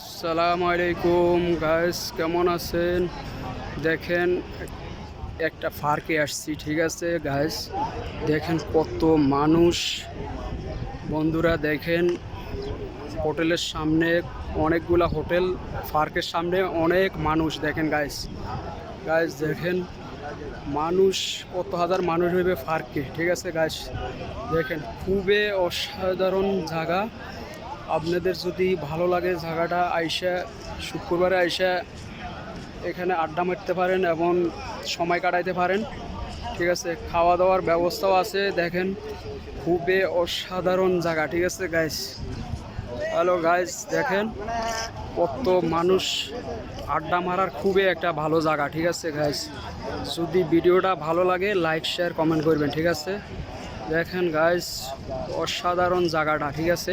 সালাম আলাইকুম গাইস কেমন আছেন? দেখেন, একটা পার্কে আসছি, ঠিক আছে গাইস দেখেন কত মানুষ। বন্ধুরা, দেখেন, হোটেলের সামনে অনেকগুলা হোটেল পার্কের সামনে অনেক মানুষ, দেখেন গাইস গাইস দেখেন, মানুষ, কত হাজার মানুষ হইবে ফার্কে, ঠিক আছে গাইস দেখেন, খুবই অসাধারণ জায়গা। আপনাদের যদি ভালো লাগে জায়গাটা, আইসা শুক্রবারে আইসা এখানে আড্ডা মারতে পারেন এবং সময় কাটাইতে পারেন। ঠিক আছে খাওয়া দাওয়ার ব্যবস্থাও আছে, দেখেন, খুবই অসাধারণ জায়গা, ঠিক আছে গাইস হ্যালো গাইস দেখেন, কত মানুষ আড্ডা মারার খুবই একটা ভালো জায়গা, ঠিক আছে গাইস যদি ভিডিওটা ভালো লাগে লাইক শেয়ার কমেন্ট করবেন, ঠিক আছে? দেখেন গাইস অসাধারণ জায়গাটা, ঠিক আছে?